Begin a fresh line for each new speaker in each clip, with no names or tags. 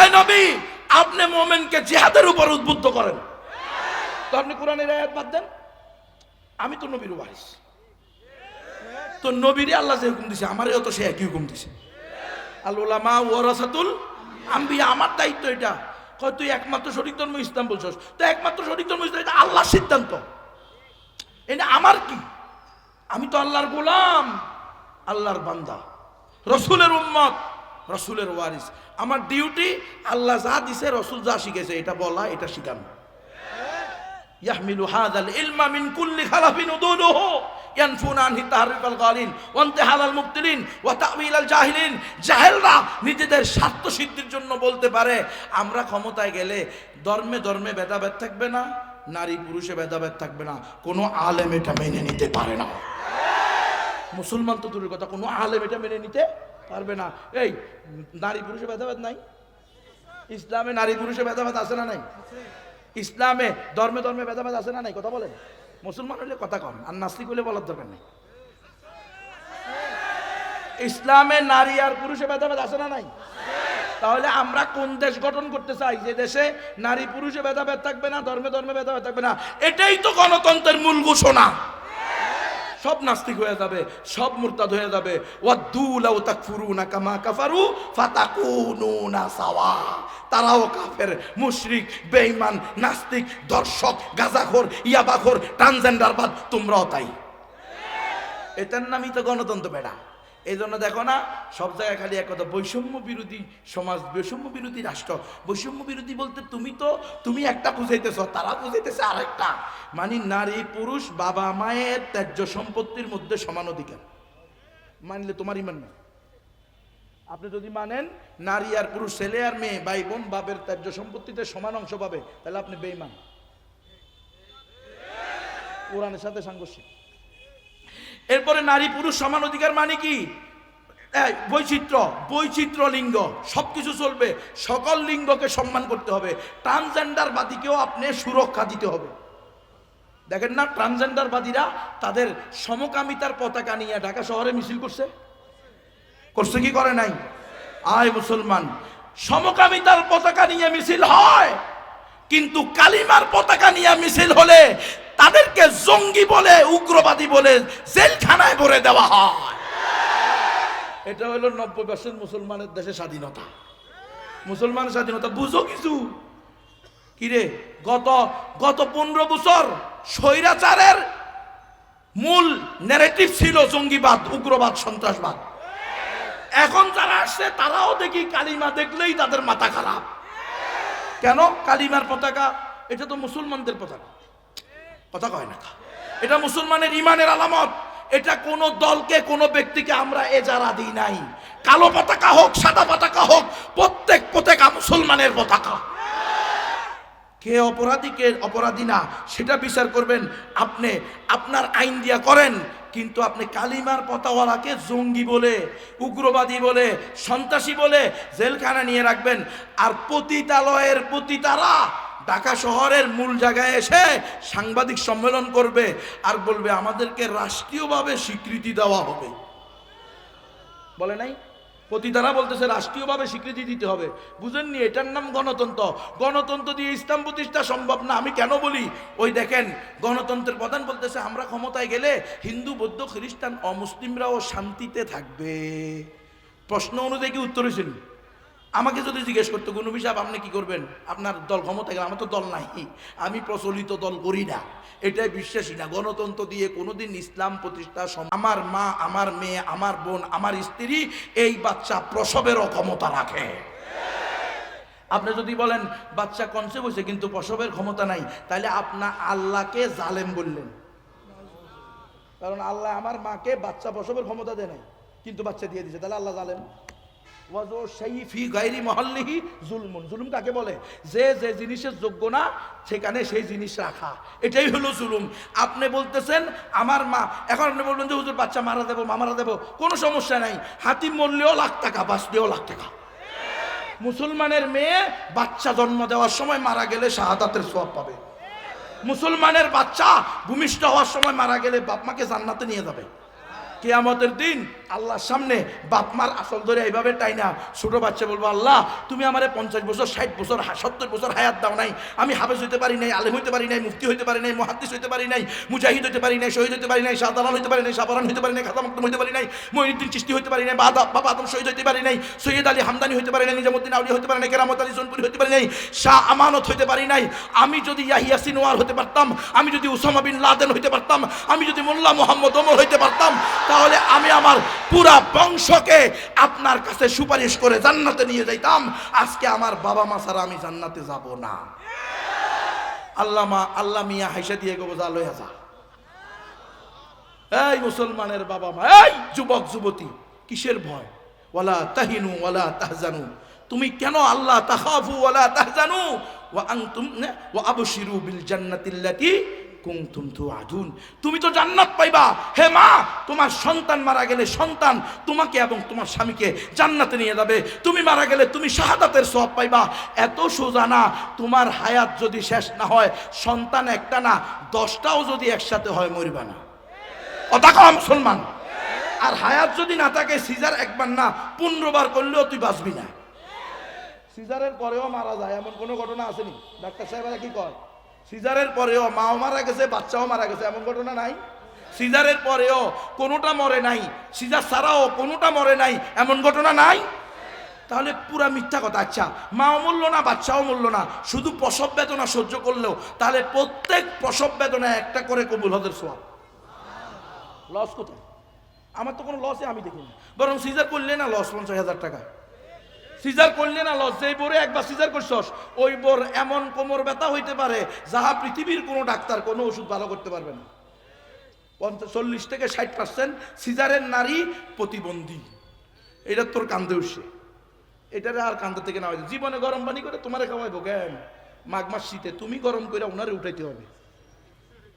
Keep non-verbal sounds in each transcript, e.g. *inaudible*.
এই নবী, আপনি মোমেনকে জিহাদের উপর উদ্বুদ্ধ করেন। তো আপনি কোরআনের আয়াত বাদ দেন। আমি তো নবীর ওয়ারিস। তো নবীরে আল্লাহ যে হুকুম দিছে, আমারও তো সে একই হুকুম দিছে। আল ওলামা ওয়ারাসাতুল আম্বিয়া, আমার দায়িত্ব এটা। কয়, তুই একমাত্র সঠিক ধর্ম ইসলাম বলছস। তো একমাত্র সঠিক ধর্ম ইসলাম, এটা আল্লাহর সিদ্ধান্ত। এটা আমার কি? আমি তো আল্লাহর গোলাম, আল্লাহর বান্দা। রসুলের উম্মত। রসুলের ওয়ারিস। আমার ডিউটি, আল্লাহ যা দিছে, রসুল যা শিখেছে, এটা বলা, এটা শিখানো। ইয়াহমিলু হাদাল ইলমা মিন কুল্লি খালাফিন উদুনুহু ইয়ানফুন আনহি জাহিলিন। জাহেলরা নিজেদের স্বার্থ সিদ্ধির জন্য বলতে পারে, আমরা ক্ষমতায় গেলে ধর্মে ধর্মে ভেদাভেদ থাকবে না, নারী পুরুষে ভেদাভেদ থাকবে না, কোনো আলেম এটা মেনে নিতে পারে না। মুসলমান তো দূরের কথা, কোনো আলেম এটা মেনে নিতে পারবে না। এই, নারী পুরুষে ভেদাভেদ নাই? ইসলামে নারী পুরুষে ভেদাভেদ আছে না নাই? ইসলামে ধর্মে ধর্মে ভেদাভেদ আছে না নাই? কথা বলেন। মুসলমান হলে কথা কম আর নাস্তিক হলে বলার দরকার নেই। ইসলামে নারী আর পুরুষে ভেদাভেদ আছে না নাই? তাহলে আমরা কোন দেশ গঠন করতে চাই? যে দেশে নারী পুরুষে ভেদাভেদ থাকবে না, ধর্মে ধর্মে ভেদাভেদ থাকবে না। এটাই তো গণতন্ত্রের মূল ঘোষণা। সব নাস্তিক হয়ে যাবে, সব মুরতাদ হয়ে যাবে। ওয়াদ্দু লাউ তাকফুরুনা কামা কাফারু ফাতাকুনুনা সাওয়া। তারাও কাফের, মুশরিক, বেঈমান, নাস্তিক, দর্শক, গাজাখোর, ইয়াবাখোর ট্রান্সজেন্ডারবাদ তোমরাও তাই। এটার নামই তো গণতন্ত্র বেড়া এই জন্য দেখো না, সব জায়গায় খালি এক কথা, বৈষম্য বিরোধী সমাজ, বৈষম্য বিরোধী রাষ্ট্র। বৈষম্য বিরোধী বলতে তুমি তো, তুমি একটা বুঝাইতেছ, তারা বুঝাইতেছে আরেকটা। মানে নারী, পুরুষ, বাবা, মায়ের ত্যায্য সম্পত্তির মধ্যে সমান অধিকার। মানলে তোমার ইমান না। আপনি যদি মানেন, নারী আর পুরুষ, ছেলে আর মেয়ে, ভাই, বোন, বাপের ত্যায্য সম্পত্তিতে সমান অংশ পাবে, তাহলে আপনি বেইমান কোরআনের সাথে সাংঘর্ষিক। এরপরে নারী পুরুষ সমান অধিকার মানে কি? বৈচিত্র্য বৈচিত্র্য লিঙ্গ সব কিছু চলবে। সকল লিঙ্গকে সম্মান করতে হবে। ট্রান্সজেন্ডার বাদীকেও আপনি সুরক্ষা দিতে হবে। দেখেন না, ট্রান্সজেন্ডার বাদীরা তাদের সমকামিতার পতাকা নিয়ে ঢাকা শহরে মিছিল করছে। করছে কি করে নাই? আয় মুসলমান, সমকামিতার পতাকা নিয়ে মিছিল হয়। কিন্তু কালিমার পতাকা নিয়ে মিছিল হলে তাদেরকে জঙ্গি বলে, উগ্রবাদী বলে জেলখানায় ভরে দেওয়া হয়। এটা হলো নব্বই পার্সেন্ট মুসলমানের দেশে স্বাধীনতা। মুসলমান স্বাধীনতা, বুঝো কিছু? কিরে, গত গত পনেরো বছর স্বৈরাচারের মূল ন্যারেটিভ ছিল জঙ্গিবাদ, উগ্রবাদ, সন্ত্রাসবাদ। এখন যারা আসছে, তারাও দেখি কালিমা দেখলেই তাদের মাথা খারাপ। কেন? কালিমার পতাকা, এটা তো মুসলমানদের পতাকা। পতাকা হয় না এটা মুসলমানের ইমানের আলামত। এটা কোনো দলকে, কোনো ব্যক্তিকে আমরা এজারা দিই নাই। কালো পতাকা হোক, সাদা পতাকা হোক, প্রত্যেক পতাকা মুসলমানের পতাকা। কে অপরাধী কে অপরাধী না, সেটা বিচার করবেন। আপনি, আপনার আইন দিয়া করেন, কিন্তু আপনি কালিমার পতাওয়ালাকে জঙ্গি বলে, উগ্রবাদী বলে, সন্ত্রাসী বলে জেলখানা নিয়ে রাখবেন। আর পতিতালয়ের পতিতারা ঢাকা শহরের মূল জায়গায় এসে সাংবাদিক সম্মেলন করবে আর বলবে, আমাদেরকে রাষ্ট্রীয়ভাবে স্বীকৃতি দেওয়া হবে। বলে নাই? পতিতারা বলতেছে, রাষ্ট্রীয়ভাবে স্বীকৃতি দিতে হবে। বুঝেননি, এটার নাম গণতন্ত্র। গণতন্ত্র দিয়ে ইসলাম প্রতিষ্ঠা সম্ভব না, আমি কেন বলি? ওই দেখেন, গণতন্ত্রের প্রধান বলতেছে, আমরা ক্ষমতায় গেলে হিন্দু, বৌদ্ধ, খ্রিস্টান, অমুসলিমরাও শান্তিতে থাকবে। প্রশ্ন অনুযায়ী কি উত্তর হয়েছিল? আমাকে যদি জিজ্ঞেস করতো কোনো সাহেব, আপনি কি করবেন? আপনার দল ক্ষমতা গেলে আমার তো দল নাই। আমি প্রচলিত দল করি না। এটাই বিশ্বাসী না। গণতন্ত্র দিয়ে কোনোদিন ইসলাম প্রতিষ্ঠা আমার মা, আমার মেয়ে, আমার বোন, আমার স্ত্রী এই বাচ্চা প্রসবেরও ক্ষমতা রাখে। আপনি যদি বলেন, বাচ্চা কনসেপ্ট হয়েছে, কিন্তু প্রসবের ক্ষমতা নাই, তাহলে আপনার আল্লাহকে জালেম বললেন। কারণ আল্লাহ আমার মাকে বাচ্চা প্রসবের ক্ষমতা দেয় নাই, কিন্তু বাচ্চা দিয়ে দিয়েছে। তাহলে আল্লাহ জালেম? ওয়াজো সেই ফি গাইরি মহল্লিহি জুলমুন। জুলুম কাকে বলে? যে যে জিনিসের যোগ্য না, সেখানে সেই জিনিস রাখা। এটাই হলো জুলুম। আপনি বলতেছেন, আমার মা এখন আপনি বলবেন যে, হুজুর, বাচ্চা মারা দেবো, মা মারা দেবো। কোনো সমস্যা নাই। হাতি মরলেও লাখ টাকা বাঁচলেও লাখ টাকা। মুসলমানের মেয়ে বাচ্চা জন্ম দেওয়ার সময় মারা গেলে শাহাদাতের সওয়াব পাবে। মুসলমানের বাচ্চা ভূমিষ্ঠ হওয়ার সময় মারা গেলে বাপ মাকে জান্নাতে নিয়ে যাবে। কেয়ামতের দিন আল্লাহর সামনে বাপ মার আসল ধরে এইভাবে টাই না ছোট বাচ্চা বলব আল্লাহ তুমি আমারে পঞ্চাশ বছর ষাট বছর সত্তর বছর হায়াত দাও নাই আমি হাফেজ হইতে পারি নাই আলেম হইতে পারি নাই মুফতি হইতে পারি নাই মহাদ্দিস হইতে পারি নাই মুজাহিদ হইতে পারি নাই শহীদ হইতে পারি নাই শাহদালাল হইতে পারি নাই শাহরান হইতে পারি নাই খাতা মুক্তম হইতে পারি নাই মহিনুদ্দিন চিস্তি হইতে পারি নাই বাবা আদম শহীদ হইতে পারি নাই সৈয়দ আলী হামদানি হইতে পারি নাই নিজামুদ্দিন আউলি হইতে পারি নাই কেরামত আলী জোনপুরি হইতে পারি নাই শাহ আমানত হইতে পারি নাই আমি যদি ইয়াহিয়া সিনোয়ার হতে পারতাম আমি যদি উসামা বিন লাদেন হইতে পারতাম আমি যদি মোল্লা মোহাম্মদ ওমর হইতে পারতাম তাহলে আমি আমার পুরা বংশকে আপনার কাছে সুপারিশ করে জান্নাতে নিয়ে যাইতাম। আজকে আমার বাবা মা ছাড়া আমি জান্নাতে যাব না। আল্লাহ মা আল্লাহ মিয়া হাইসা দিয়ে গো বোঝা, লইয়া যা। এই মুসলমানের বাবা মা, এই যুবক, যুবতী, কিসের ভয়? ওয়ালা তাহিনু, ওয়ালা তাহজানু। তুমি কেন আল্লাহ তাহাফু ওয়ালা তাহজানু? ওয়া আনতুম ওয়া আবশিরু বিল জান্নাতিল্লাতি কুনতুম তুআদুন। তুমি তো জান্নাত পাইবা। হে মা, তোমার সন্তান মারা গেলে সন্তান তোমাকে এবং তোমার স্বামীকে জান্নাতে নিয়ে যাবে। তুমি মারা গেলে তুমি শাহাদাতের সওয়াব পাইবা। এত সোজা না, তোমার হায়াত যদি শেষ না হয়, সন্তান একটা না, দশটাও যদি একসাথে হয়, মরিবা না। কম মুসলমান। আর হায়াত যদি না থাকে, সিজার একবার না পনেরোবার করলেও তুই বাঁচবি না। সিজারের পরেও মারা যায়, এমন কোনো ঘটনা আসেনি? ডাক্তার সাহেবরা কি কয়? সিজারের পরেও মাও মারা গেছে, বাচ্চাও মারা গেছে, এমন ঘটনা নাই? সিজারের পরেও কোনোটা মরে নাই, সিজার ছাড়াও কোনোটা মরে নাই, এমন ঘটনা নাই? তাহলে পুরা মিথ্যা কথা আচ্ছা মাও মূল্য না, বাচ্চাও মূল্য না, শুধু প্রসব বেদনা সহ্য করলেও, তাহলে প্রত্যেক প্রসব বেদনা একটা করে কবুল হদের সোয়াব। লস কোথায়? আমার তো কোনো লসে আমি দেখিনি। বরং সিজার করলে না, লস পঞ্চাশ হাজার টাকা। সিজার করলে না লস যেই বোরে একবার সিজার করছস? ওই বোর এমন কোমর ব্যথা হইতে পারে, যাহা পৃথিবীর কোনো ডাক্তার কোনো ওষুধ ভালো করতে পারবে না। পঞ্চাশ, চল্লিশ থেকে ষাট পার্সেন্ট সিজারের নারী প্রতিবন্ধী। এটা তোর কান্দে উঠছে। এটারে আর কান্দে থেকে না হয়েছে জীবনে গরম পানি করে তোমারে খাওয়াইবো কেন? মাঘ মাস শীতে তুমি গরম করে ওনারে উঠাইতে হবে।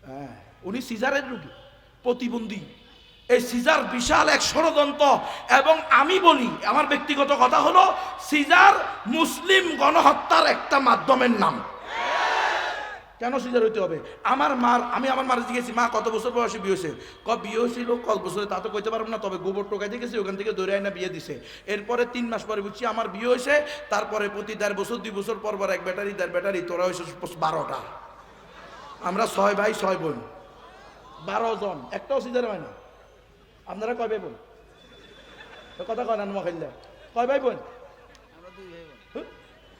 হ্যাঁ উনি সিজারের রুগী, প্রতিবন্ধী। এই সিজার বিশাল এক ষড়যন্ত্র। এবং আমি বলি, আমার ব্যক্তিগত কথা হলো, সিজার মুসলিম গণহত্যার একটা মাধ্যমের নাম। কেন সিজার হইতে হবে? আমার মার, আমি আমার মার জিজ্ঞেসি মা কত বছর বয়সে বিয়ে হয়েছে? ক বিয়ে হয়েছিল, কত বছরে তা তো কইতে পারব না, তবে গোবর টোকা দিয়ে গেছি ওখান থেকে দৌড়ে আইনা বিয়ে দিছে। এরপরে তিন মাস পরে বুঝছি আমার বিয়ে হয়েছে, তারপরে প্রতি দেড় বছর, দুই বছর পর পর এক ব্যাটারি, দেড় ব্যাটারি, তোরা হয়েছে বারোটা। আমরা ছয় ভাই, ছয় বোন। বারো জন, একটাও সিজার হয় না। আপনারা কয় ভাই বোন? কথা কয় না নোয়াখাইলে কয় ভাই বোন?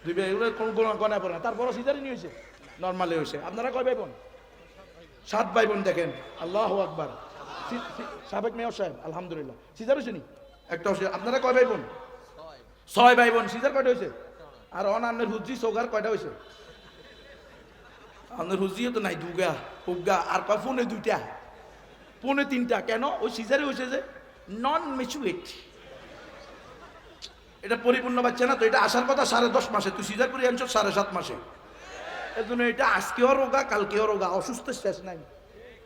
দুই ভাই এগুলো গণায় পড়ে। না তারপরও সিজারই নিয়ে হয়েছে নর্মালি হয়েছে। আপনারা কয় ভাই বোন? সাত ভাই বোন দেখেন। আল্লাহ আকবার। সাবেক মেয়র সাহেব আলহামদুলিল্লাহ। সিজার হয়েছে নি? একটা হয়েছে। আপনারা কয় ভাই বোন? ছয়। ভাই বোন। সিজার কয়টা হয়েছে? আর অনান্যের হুজি সৌগার কয়টা হয়েছে? আমাদের হুজিও তো নাই দুগা উগা আর কয় ফোনে দুইটা। পৌনে তিনটা, কেন? ওই সিজারে হয়েছে যে নন মেচুয়েট এটা পরিপূর্ণ বাচ্চা না, তো এটা আসার কথা সাড়ে দশ মাসে। তুই সিজার করে আনছো সাড়ে সাত মাসে। এর জন্য এটা আজকেও রোগা, কালকেও রোগা, অসুস্থ শেষ নাই।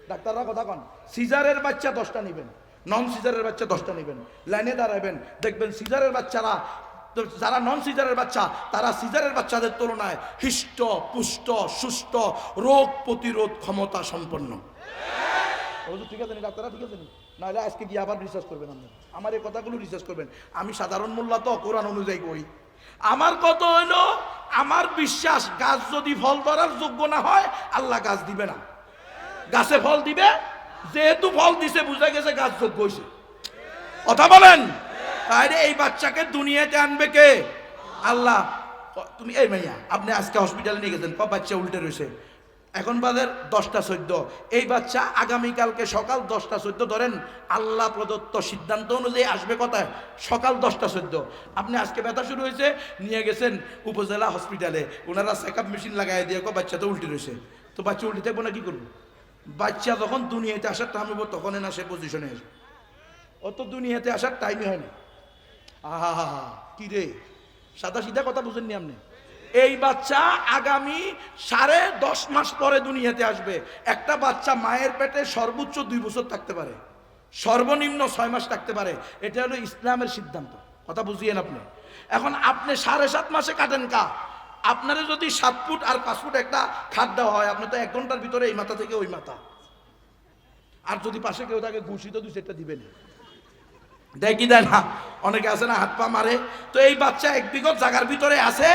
ডাক্তাররা কথা কন, সিজারের বাচ্চা দশটা নেবেন নন সিজারের বাচ্চা দশটা নেবেন। লাইনে দাঁড়াবেন, দেখবেন সিজারের বাচ্চারা, যারা নন সিজারের বাচ্চা, তারা সিজারের বাচ্চাদের তুলনায় হিষ্ট, পুষ্ট, সুস্থ, রোগ প্রতিরোধ ক্ষমতা সম্পন্ন। হুজুর ঠিক আছে ডাক্তাররা ঠিক আছে নি? নাহলে আজকে গিয়ে আবার রিসার্চ করবেন আপনি। আমার এই কথাগুলো রিসার্চ করবেন। আমি সাধারণ মোল্লা তো, কোরআন অনুযায়ী করি আমার কত হইল, আমার বিশ্বাস গাছ যদি ফল ধরার যোগ্য না হয়, আল্লাহ গাছ দিবে না। গাছে ফল দিবে, যেহেতু ফল দিছে, বুঝা গেছে গাছ যোগ্য হয়েছে কথা বলেন? তাইলে এই বাচ্চাকে দুনিয়াতে আনবে কে? আল্লাহ, তুমি এই মাইয়া, আপনি আজকে হসপিটালে নিয়ে গেছেন বাচ্চা উল্টে রয়েছে এখন বাদের দশটা চোদ্দ। এই বাচ্চা আগামীকালকে সকাল দশটা চোদ্দ, ধরেন আল্লাহ প্রদত্ত সিদ্ধান্ত অনুযায়ী আসবে কথায়? সকাল দশটা চোদ্দ। আপনি আজকে ব্যথা শুরু হয়েছে, নিয়ে গেছেন উপজেলা হসপিটালে। ওনারা চেক আপ মেশিন লাগাই দিয়ে বাচ্চা তো উল্টে রয়েছে। তো বাচ্চা উল্টে থাকব না, কি করব? বাচ্চা যখন দুনিয়াতে আসার টাইম হব তখনই না সে পজিশনে আসবে। ও তো দুনিয়াতে আসার টাইমই হয় না। আহা হা হা কি রে? সাদা সিধা কথা বুঝেননি আপনি? এই বাচ্চা আগামী সাড়ে দশ মাস পরে দুনিয়াতে আসবে। একটা বাচ্চা মায়ের পেটে সর্বোচ্চ দুই বছর থাকতে পারে। সর্বনিম্ন ছয় মাস থাকতে পারে। এটা হলো ইসলামের সিদ্ধান্ত। কথা বুঝিয়েন আপনি। এখন আপনি সাড়ে সাত মাসে কাটেন কা? আপনারা যদি সাত ফুট আর পাঁচ ফুট একটা খাট দেওয়া হয়, আপনি তো এক ঘণ্টার ভিতরে এই মাথা থেকে ওই মাথা। আর যদি পাশে কেউ তাকে ঘুষিত দুই সেটা দিবেন কি দেয় না অনেকে আছে না হাত পা মারে। তো এই বাচ্চা এক বিগত জায়গার ভিতরে আছে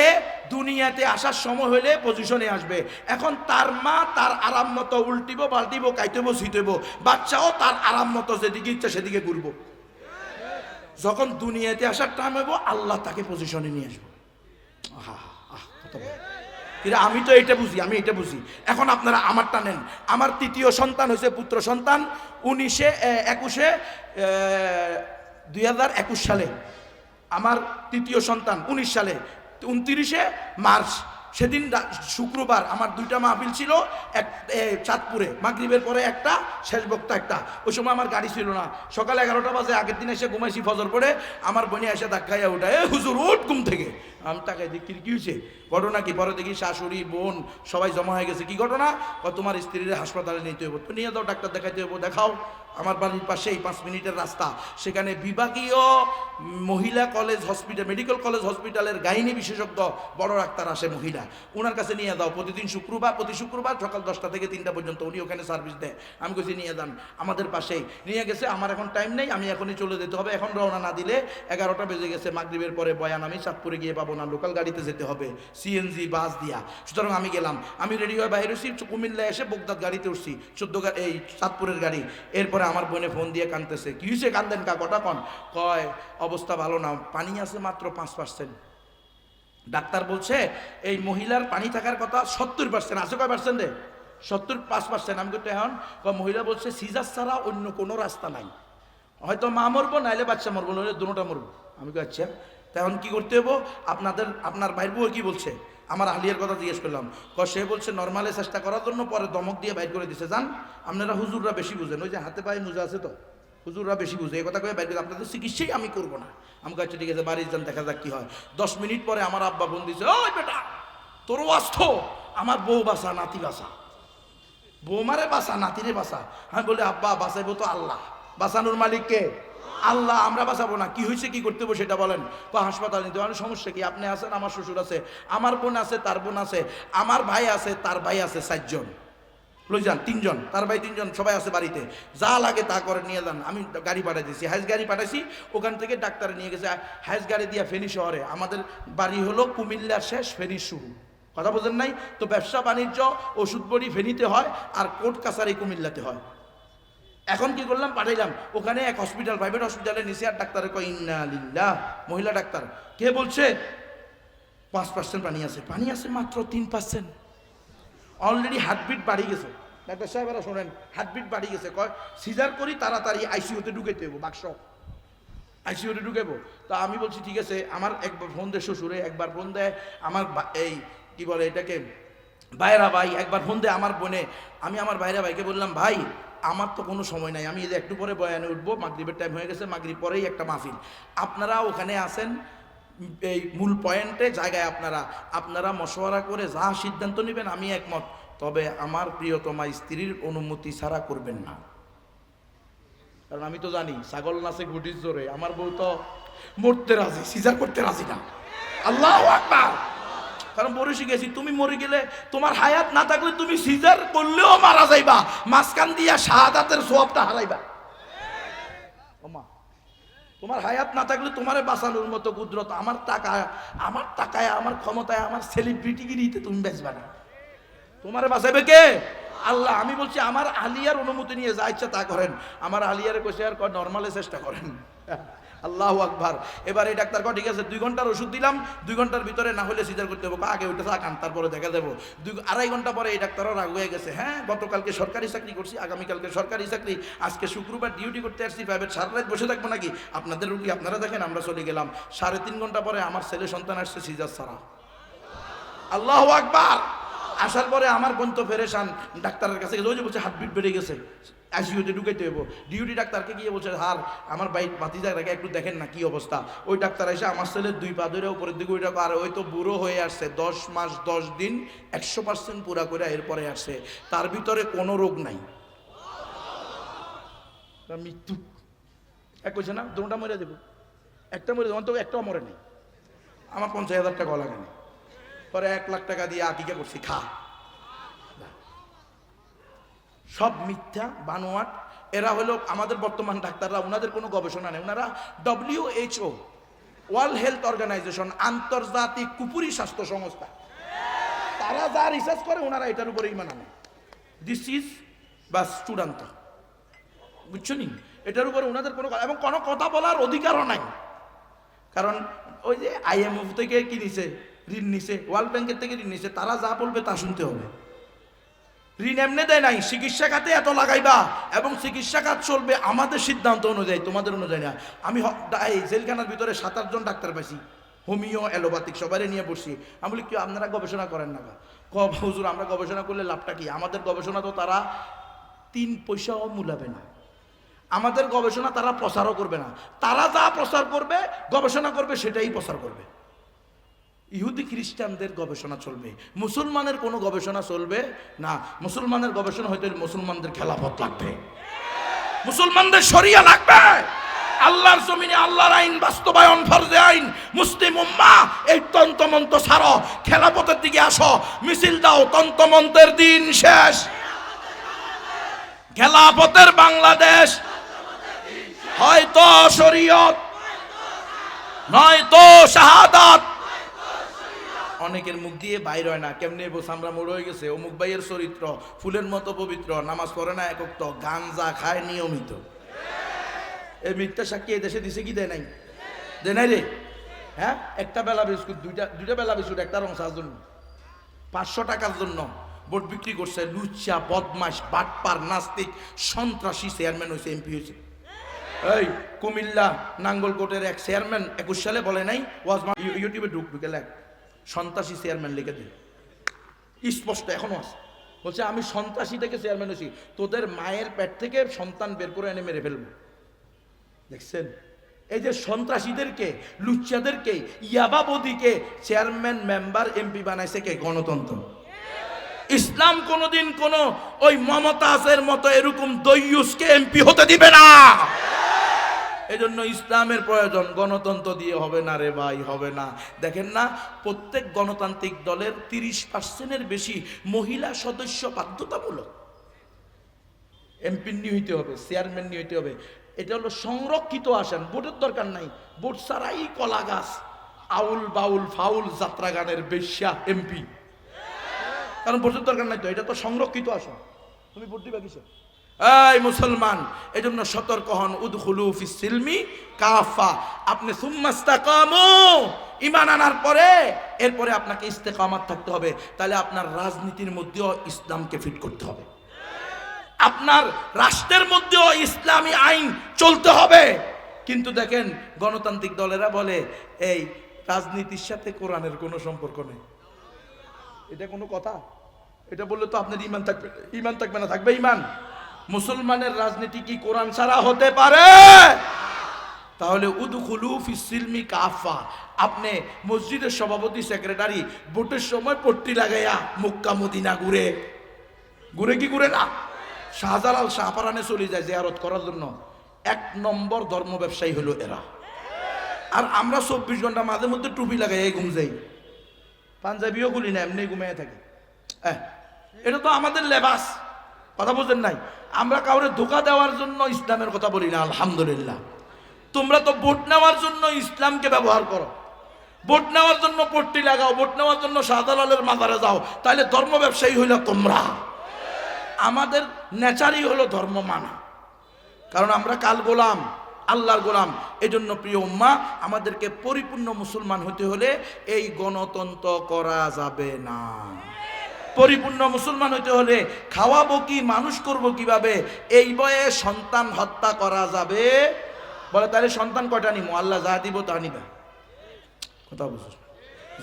এ দুনিয়াতে আসার সময় হলে পজিশনে আসবে। এখন তার মা তার আরাম মতো উল্টিব পাল্টিব কাইতেব ছিটেব বাচ্চাও তার আরাম মতো যেদিকে ইচ্ছা সেদিকে ঘুরবো। যখন দুনিয়াতে আসার টাইম হইব আল্লাহ তাকে পজিশনে নিয়ে আসব। আহা, আহ, কত। কিন্তু আমি তো এটা বুঝি, আমি এটা বুঝি। এখন আপনারা আমারটা নেন। আমার তৃতীয় সন্তান হয়েছে পুত্র সন্তান, উনিশে একুশে দুই হাজার একুশ সালে। আমার তৃতীয় সন্তান উনিশ সালে, উনত্রিশে মার্চ। সেদিন শুক্রবার আমার দুইটা মাহফিল ছিল, এক চাঁদপুরে। মাগরিবের পরে একটা, শেষ বক্তা একটা। ওই সময় আমার গাড়ি ছিল না। সকাল এগারোটা বাজে, আগের দিন এসে ঘুমাইছি ফজর পরে আমার বোনে এসে ধাক্কাইয়া এ, হুজুর, উঠ ঘুম থেকে। আমি তাকাই দেখি, কি হয়েছে? ঘটনা কি? পরে দেখি শাশুড়ি, বোন, সবাই জমা হয়ে গেছে, কি ঘটনা? তোমার স্ত্রীর হাসপাতালে নিতে হইব। তো নিয়ে দাও ডাক্তার দেখাইতে হইব, দেখাও। আমার বাড়ির পাশেই পাঁচ মিনিটের রাস্তা। সেখানে বিভাগীয় মহিলা কলেজ হসপিটাল, মেডিকেল কলেজ হসপিটালের গাইনি বিশেষজ্ঞ বড় ডাক্তার আসে মহিলা। ওনার কাছে নিয়ে দাও প্রতিদিন শুক্রবার, প্রতি শুক্রবার সকাল দশটা থেকে তিনটা পর্যন্ত উনি ওখানে সার্ভিস দেয়। আমি কইছি, নিয়ে যান। আমাদের পাশেই নিয়ে গেছে, আমার এখন টাইম নেই, আমি এখনই চলে যেতে হবে। এখন রওনা না দিলে এগারোটা বেজে গেছে, মাগরিবের পরে বয়ান আমি চাঁদপুরে গিয়ে পাবো। না লোকাল গাড়িতে যেতে হবে সিএনজি বাস দিয়া। সুতরাং আমি গেলাম। আমি রেডি হয়ে বাইরে হচ্ছি কুমিল্লা এসে বগদাদ গাড়িতে উঠছি, চোদ্দ এই চাঁদপুরের গাড়ি। এরপরে আমার বোনে ফোন দিয়ে কানতেছে কি হয়েছে কান্দেন কা? কটা কন। কয়, অবস্থা ভালো না, পানি আছে মাত্র পাঁচ পার্সেন্ট ডাক্তার বলছে, এই মহিলার পানি থাকার কথা সত্তর পার্সেন্ট আছে, কয় পার্সেন্টে সত্তর, পাঁচ পার্সেন্ট আমি কিন্তু এখন? মহিলা বলছে, সিজার ছাড়া অন্য কোনো রাস্তা নাই। হয়তো মা মরবো, নাইলে বাচ্চা মরবো নাহলে দুটোটা মরবো। আমি আচ্ছা। তখন কি করতে হব আপনাদের, আপনার বাইর বউ কি বলছে? আমার আলিয়ার কথা জিজ্ঞেস করলাম। সে বলছে, নর্মালে চেষ্টা করার জন্য পরে দমক দিয়ে বাইর করে দিছে। যান আপনারা হুজুররা বেশি বুঝেন। ওই যে হাতে পায়ে মোজা আছে তো, হুজুররা বেশি বুঝে। এই কথা কয়ে বাইর করে আপনাদের চিকিৎসাই আমি করব না। আমি কাছে ঠিক আছে বাড়ির যান, দেখা যাক কি হয়। দশ মিনিট পরে আমার আব্বা বোন দিছে, ওই বেটা তোরও অস্থ আমার বউ বাসা, নাতি বাসা। বৌমারে বাসা, নাতিরে বাসা। আমি বলি, আব্বা, বাঁচাইবো তো আল্লাহ। বাঁচানোর মালিক কে? আল্লাহ, আমরা বাঁচাবো না। কি হয়েছে, কি করতে হবে সেটা বলেন। তো হাসপাতাল নিতে হবে। সমস্যা কি? আপনি আছেন, আমার শ্বশুর আছে। আমার বোন আছে, তার বোন আছে। আমার ভাই আছে, তার ভাই আছে চারজন। লই যান, তিনজন। তার ভাই তিনজন, সবাই আছে বাড়িতে। যা লাগে তা করে নিয়ে যান। আমি গাড়ি পাঠাই দিয়েছি হাইস গাড়ি পাঠাইছি, ওখান থেকে ডাক্তার নিয়ে গেছে। হাইস গাড়ি দিয়া ফেনী শহরে আমাদের বাড়ি হলো কুমিল্লার শেষ ফেনী শুরু। কথা বোঝেন নাই? তো ব্যবসা বাণিজ্য, ওষুধ বড়ি ফেনীতে হয়, আর কোর্ট কাছারি কুমিল্লাতে হয়। এখন কি করলাম? পাঠাইলাম। ওখানে এক হসপিটাল প্রাইভেট হসপিটালে নিচে আর ডাক্তারে কয় মহিলা ডাক্তার। কে বলছে? পাঁচ পার্সেন্ট পানি আছে। পানি আছে মাত্র তিন পার্সেন্ট অলরেডি হার্টবিট বাড়ি গেছে। ডাক্তার সাহেবেরা শোনেন হার্টবিট বাড়ি গেছে। কয় সিজার করি, তাড়াতাড়ি আইসিইউতে ঢুকাইতে দেবো বাক্স। আইসিইউতে ঢুকাবো তা আমি বলছি, ঠিক আছে, আমার একবার ফোন দেয় শ্বশুরে, একবার ফোন দেয় আমার এই কি বলে এটাকে বাইরা ভাই, একবার ফোন দেয় আমার বোনে। আমি আমার বাইরা ভাইকে বললাম, ভাই আমার তো কোনো সময় নাই। আমি একটু পরে বয়ানে উঠবো, মাগরিবের টাইম হয়ে গেছে, মাগরিব পরেই একটা মাহফিল। আপনারা ওখানে আছেন এই মূল পয়েন্টে জায়গায় আপনারা আপনারা মশওয়ারা করে যা সিদ্ধান্ত নেবেন, আমি একমত। তবে আমার প্রিয়তমা স্ত্রীর অনুমতি ছাড়া করবেন না। কারণ আমি তো জানি, ছাগল নাচে গুটির জোরে। আমার বউ তো মরতে রাজি সিজার করতে রাজি না। আল্লাহ আকবার! কারণ মরে শিখেছি তুমি মরে গেলে তোমার হায়াত না থাকলে তুমি সিজার করলেও মারা যাইবা। মাঝখান দিয়া শাহাদাতের সোয়াবটা হারাইবা। তোমার হায়াত না থাকলে তোমারে বাঁচানোর মতো কুদরত আমার টাকা আমার টাকায় আমার ক্ষমতায়, আমার সেলিব্রিটিগিরিতে তুমি বেচবা না। তোমারে বাঁচাবে কে? আল্লাহ, আমি বলছি, আমার আলিয়ার অনুমতি নিয়ে যা ইচ্ছা তা করেন। আমার আলিয়ারে কষে আর নর্মালে চেষ্টা করেন। *laughs* আল্লাহ আকবার। এবার এই ডাক্তার ঠিক আছে, দুই ঘণ্টার ওষুধ দিলাম, দুই ঘণ্টার ভিতরে না হলে সিজার করতে হবে আগে ওইটা থাকান তারপরে দেখা দেবো। দুই, আড়াই ঘণ্টা পরে এই ডাক্তারও রাগ হয়ে গেছে। হ্যাঁ গতকালকে সরকারি চাকরি করছি, আগামীকালকে সরকারি চাকরি। আজকে শুক্রবার ডিউটি করতে আসছি প্রাইভেট সারা বসে থাকব নাকি? আপনাদের রুগী, আপনারা দেখেন, আমরা চলে গেলাম। সাড়ে তিন ঘণ্টা পরে আমার ছেলে সন্তান আসছে সিজার ছাড়া। আল্লাহ আকবার! আসার পরে আমার বোন তো ফেরেশান ডাক্তারের কাছে গেছে। ওই যে বলছে, হার্টবিট বেড়ে গেছে। আইসিইউতে ঢুকাইতে হইব। ডিউটি ডাক্তারকে গিয়ে বলছে, হার, আমার বাইক ভাতিজাটাকে একটু দেখেন না কি অবস্থা। ওই ডাক্তার এসে আমার ছেলের দুই পা ধরে উপরের দিকে ওইটা আর ওই তো বুড়ো হয়ে আসছে। দশ মাস, দশ দিন একশো পার্সেন্ট পুরা করে এরপরে আসছে। তার ভিতরে কোনো রোগ নাই। মৃত্যু। এক কইছে না, দুটা মরে দেবো একটা মরে দেবো অন্তত একটাও মরে নেই। আমার পঞ্চাশ হাজার টাকা লাগে না পরে এক লাখ টাকা দিয়ে আকিকা করছি, খা। সব মিথ্যা, বানোয়াট। এরা হলো আমাদের বর্তমান ডাক্তাররা ওনাদের কোনো গবেষণা নেই। ওনারা ডব্লিউএইচও ওয়ার্ল্ড হেলথ অর্গানাইজেশন আন্তর্জাতিক কুপুরি স্বাস্থ্য সংস্থা। তারা যা রিসার্চ করে ওনারা এটার উপরে ইমান আনে দিস ইজ বা চূড়ান্ত বুঝছ নি? এটার উপরে ওনাদের কোনো এবং কোনো কথা বলার অধিকারও নাই। কারণ ওই যে আইএমএফ থেকে কি নিছে ঋণ নিছে, ওয়ার্ল্ড ব্যাংকের থেকে ঋণ নিছে, তারা যা বলবে তা শুনতে হবে। ঋণ এমনি দেয় নাই, চিকিৎসা খাতে এত লাগাইবা এবং চিকিৎসা খাত চলবে আমাদের সিদ্ধান্ত অনুযায়ী, তোমাদের অনুযায়ী না। আমি এই জেলখানার ভিতরে সাত আটজন ডাক্তার পাইছি, হোমিও, অ্যালোপ্যাথিক সবারই নিয়ে বসছি। আমি বলি, কি, আপনারা গবেষণা করেন না ক হুজুর, আমরা গবেষণা করলে লাভটা কি? আমাদের গবেষণা তো তারা তিন পয়সাও মূলাবে না। আমাদের গবেষণা তারা প্রচারও করবে না। তারা যা প্রচার করবে, গবেষণা করবে, সেটাই প্রচার করবে। ইহুদি খ্রিস্টানদের গবেষণা চলবে। মুসলমানের কোনো গবেষণা চলবে না। মুসলমানের গবেষণা হয়তো মুসলমানদের খেলাফত লাগবে। মুসলমানদের শরিয়া লাগবে। আল্লাহর জমিনে আল্লাহর আইন, বাস্তবায়ন, ফরজে আইন, মুসলিম উম্মা, এই তন্তমন্ত ছাড়ো। খেলাপথের দিকে আসো। মিছিল দাও। তন্তমন্তের দিন শেষ। খেলাপথের বাংলাদেশ। হয়তো শরীয়ত, নয়তো শাহাদাত। অনেকের মুখ দিয়ে বাইর হয় না। কেমনে আমরা মোড় হয়ে গেছে। অমুক ভাইয়ের চরিত্র, ফুলের মতো পবিত্র, নামাজ পড়ে না একক্ত, গাঞ্জা খায় নিয়মিত। এই মিথ্যা সাক্ষী এই দেশে দিছে কি দেয় নাই? দেয় নাই রে? হ্যাঁ? একটা বেলা বিস্কুট, দুইটা দুইটা বেলা বিস্কুট, একটা রংসার জন্য। পাঁচশো টাকার জন্য ভোট বিক্রি করছে লুচ্চা বদমাস বাটপার, নাস্তিক, সন্ত্রাসী চেয়ারম্যান হয়েছে এমপি হয়েছে এই, কুমিল্লা, নাঙ্গলকোটের এক চেয়ারম্যান একুশ সালে বলে নাই, ওয়াজ ইউটিউবে ঢুক ঢুকে লেখ? সন্ত্রাসী চেয়ারম্যান লিখে দিন স্পষ্ট এখনও আছে। বলছে, আমি সন্ত্রাসী থেকে চেয়ারম্যান হয়েছি। তোদের মায়ের পেট থেকে সন্তান বের করে এনে মেরে ফেলব। দেখছেন? এই যে সন্ত্রাসীদেরকে, লুচ্চাদেরকে, ইয়াবাবদিকে চেয়ারম্যান, মেম্বার, এমপি বানাইছে কে? গণতন্ত্র। ইসলাম কোনোদিন কোনো ওই মমতাজের মতো এরকম দৈয়ুসকে এমপি হতে দিবে না। এজন্য ইসলামের প্রয়োজন গণতন্ত্র দিয়ে হবে না রে ভাই, হবে না। দেখেন না, প্রত্যেক গণতান্ত্রিক দলের তিরিশ পার্সেন্টের বেশি মহিলা সদস্য বাধ্যতামূলক। এমপি নিয়ে হবে, চেয়ারম্যান নিয়ে হবে। এটা হলো সংরক্ষিত আসেন, ভোটের দরকার নাই। ভোট ছাড়াই কলা গাছ, আউল বাউল ফাউল যাত্রা গানের বেশ্যা এমপি। কারণ ভোটের দরকার নাই তো, এটা তো সংরক্ষিত আসন। তুমি ভোট দিবা কিসে? এই মুসলমান এই জন্য সতর্ক হন, উদখুলু ফিস সিলমি কাফা। আপনি ইমান আনার পরে, এরপরে আপনাকে ইস্তেকামাত থাকতে হবে। তাহলে আপনার রাজনীতির মধ্যেও ইসলামকে ফিট করতে হবে। আপনার রাষ্ট্রের মধ্যেও ইসলামী আইন চলতে হবে। কিন্তু দেখেন, গণতান্ত্রিক দলেরা বলে, এই রাজনীতির সাথে কোরআনের কোনো সম্পর্ক নেই। এটা কোনো কথা? এটা বললে তো আপনার ইমান থাকবে ইমান থাকবে না, থাকবে ইমান মুসলমানের রাজনীতি কি কোরআন ছাড়া হতে পারে? তাহলে উদুখুলু ফিসিলমি কাফা। আপনি মসজিদের সভাপতি, সেক্রেটারি, ভোটের সময় পট্টি লাগাইয়া মুক্কা, মদিনা ঘুরে। ঘুরে কি ঘুরে না? শাহজালাল শাহপারানে চলে যায় জিয়ারত করার জন্য। এক নম্বর ধর্ম ব্যবসায়ী হলো এরা। আর আমরা চব্বিশ ঘণ্টা মাঝে মধ্যে টুপি লাগাই ঘুম যাই। পাঞ্জাবিও গুলি না, এমনি ঘুমিয়ে থাকি। এটা তো আমাদের লেবাস। কথা বুঝেন নাই? আমরা কাউরে ধোকা দেওয়ার জন্য ইসলামের কথা বলি না, আলহামদুলিল্লাহ। তোমরা তো ভোট নেওয়ার জন্য ইসলামকে ব্যবহার করো। ভোট নেওয়ার জন্য পট্টি লাগাও, ভোট নেওয়ার জন্য শাহজালালের মাজারে যাও তাহলে ধর্ম ব্যবসায়ী হইল তোমরা। আমাদের নেচারই হলো ধর্ম মানা। কারণ আমরা কাল গোলাম, আল্লাহর গোলাম, এজন্য প্রিয় উম্মা, আমাদেরকে পরিপূর্ণ মুসলমান হতে হলে এই গণতন্ত্র করা যাবে না। পরিপূর্ণ মুসলমান হইতে হলে খাওয়াবো কি, মানুষ করব কীভাবে? এই বয়ে সন্তান হত্যা করা যাবে। বলে, তাহলে সন্তান কয়টা নিবো আল্লাহ যা দিব তা নিবে। কথা বুঝো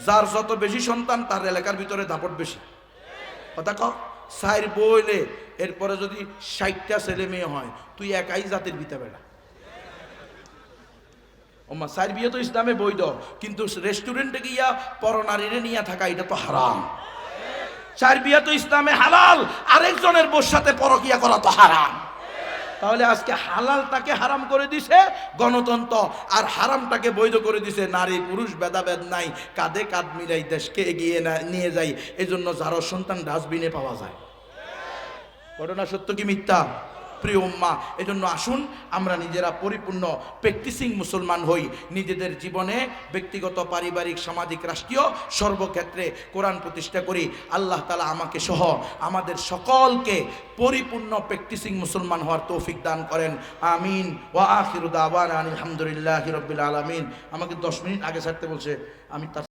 যার যত বেশি সন্তান, তার এলাকার ভিতরে দাপট বেশি। কথা ক সাইর বইলে এরপরে যদি ষাটটা ছেলে মেয়ে হয়, তুই একাই জাতির বিতে বেড়া। ওমা সাইর বিয়ে তো ইসলামে বৈধ, কিন্তু রেস্টুরেন্টে গিয়া পরনারীরে নিয়ে থাকা, এটা তো হারাম। চার বিয়া তো ইসলামে হালাল, আরেকজনের বোর সাথে পরকিয়া করা তো হারাম। তাহলে আজকে হালালটাকে হারাম করে দিছে গণতন্ত্র, আর হারামটাকে বৈধ করে দিছে নারী, পুরুষ, ভেদাভেদ নাই, কাঁধে কাঁধ মিলাই দেশকে এগিয়ে নিয়ে যাই এই জন্য যারও সন্তান ডাস্টবিনে পাওয়া যায়। ঘটনা সত্য কি মিথ্যা? প্রিয় উম্মা, এজন্য আসুন, আমরা নিজেরা পরিপূর্ণ প্র্যাকটিসিং মুসলমান হই। নিজেদের জীবনে ব্যক্তিগত, পারিবারিক, সামাজিক, রাষ্ট্রীয় সর্বক্ষেত্রে কোরআন প্রতিষ্ঠা করি। আল্লাহ তালা আমাকে সহ আমাদের সকলকে পরিপূর্ণ প্র্যাকটিসিং মুসলমান হওয়ার তৌফিক দান করেন। আমিন। ওয়া আখিরু দাওয়ানা আলহামদুলিল্লাহি রাব্বিল আলামিন। আমাকে দশ মিনিট আগে ছাড়তে বলছে, আমি তার